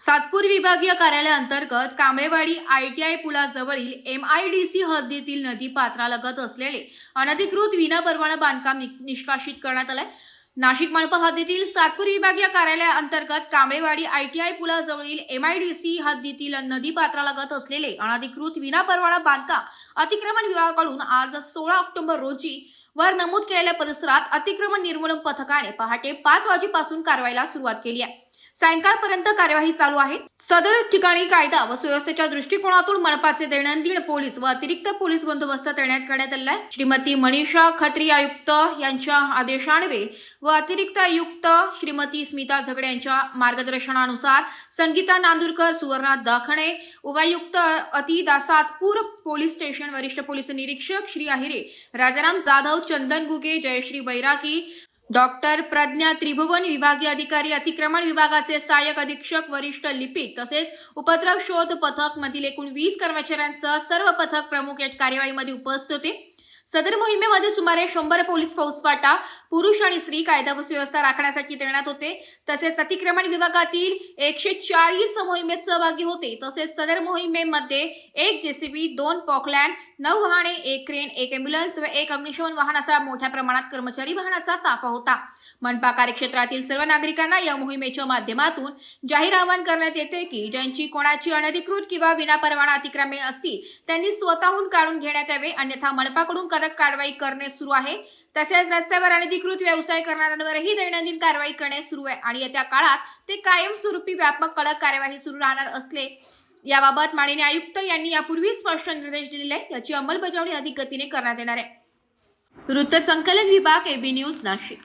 सातपूर विभागीय कार्यालय अंतर्गत कांबळेवाडी आय पुलाजवळील एम आय डी सी हद्दीतील नदी पात्रालगत असलेले अनधिकृत विनापरवाना बांधकाम नि- निष्कासित करण्यात आलंय. नाशिक मनपा हद्दीतील सातपूर विभागीय कार्यालय अंतर्गत कांबळेवाडी आय पुलाजवळील एम आय डी सी हद्दीतील नदी पात्रालगत असलेले अनधिकृत विनापरवाना बांधकाम अतिक्रमण विभागाकडून आज सोळा ऑक्टोबर रोजी वर नमूद केलेल्या परिसरात अतिक्रमण निर्मूलन पथकाने पहाटे पाच वाजेपासून कारवाईला सुरुवात केली आहे. सायंकाळपर्यंत कार्यवाही चालू आहे. सदर ठिकाणी कायदा व सुव्यवस्थेच्या दृष्टिकोनातून मनपाचे दैनंदिन पोलीस व अतिरिक्त पोलीस बंदोबस्त तैनात करण्यात आला आहे. श्रीमती मनीषा खत्री आयुक्त यांच्या आदेशान्वे व अतिरिक्त आयुक्त श्रीमती स्मिता झगडे यांच्या मार्गदर्शनानुसार संगीता नांदुरकर सुवर्णा दाखणे उपायुक्त अति दासातपूर पोलीस स्टेशन वरिष्ठ पोलीस निरीक्षक श्री अहिरे राजाराम जाधव चंदन गुगे जयश्री बैरागी डॉक्टर प्रज्ञा त्रिभुवन विभागीय अधिकारी अतिक्रमण विभागाचे सहाय्यक अधीक्षक वरिष्ठ लिपिक तसेच उपद्रव शोध पथक मधील एकूण वीस कर्मचाऱ्यांसह सर्व पथक प्रमुख या कार्यवाहीमध्ये उपस्थित होते. सदर मोहिमेमध्ये सुमारे शंभर पोलीस फौजफाटा पुरुष आणि स्त्री कायदा व सुव्यवस्था राखण्यासाठी तैनात होते. तसेच अतिक्रमण विभागातील एकशे चाळीस मोहिमेत सहभागी होते. तसेच सदर मोहिमेमध्ये एक जेसीबी दोन पॉकलॅन नऊ वाहने एक क्रेन एक अँब्युलन्स व एक अग्निशमन वाहन असा मोठ्या प्रमाणात कर्मचारी वाहनाचा ताफा होता. मनपा कार्यक्षेत्रातील सर्व नागरिकांना या मोहिमेच्या माध्यमातून जाहीर आवाहन करण्यात येते की ज्यांची कोणाची अनधिकृत किंवा विनापरवाना अतिक्रमे असतील त्यांनी स्वतःहून काढून घेण्यात यावे. अन्यथा मनपाकडून कडक कारवाई करणे सुरू आहे. तसेच रस्त्यावर अनधिकृत व्यवसाय करणाऱ्यांवरही दैनंदिन कारवाई करणे सुरू आहे. आणि येत्या काळात ते कायमस्वरूपी व्यापक कडक कार्यवाही सुरू राहणार असले याबाबत माननीय आयुक्त यांनी यापूर्वी स्पष्ट निर्देश दिलेले आहेत. याची अंमलबजावणी अधिक गतीने करण्यात येणार आहे. वृत्तसंकलन विभाग एबी न्यूज नाशिक.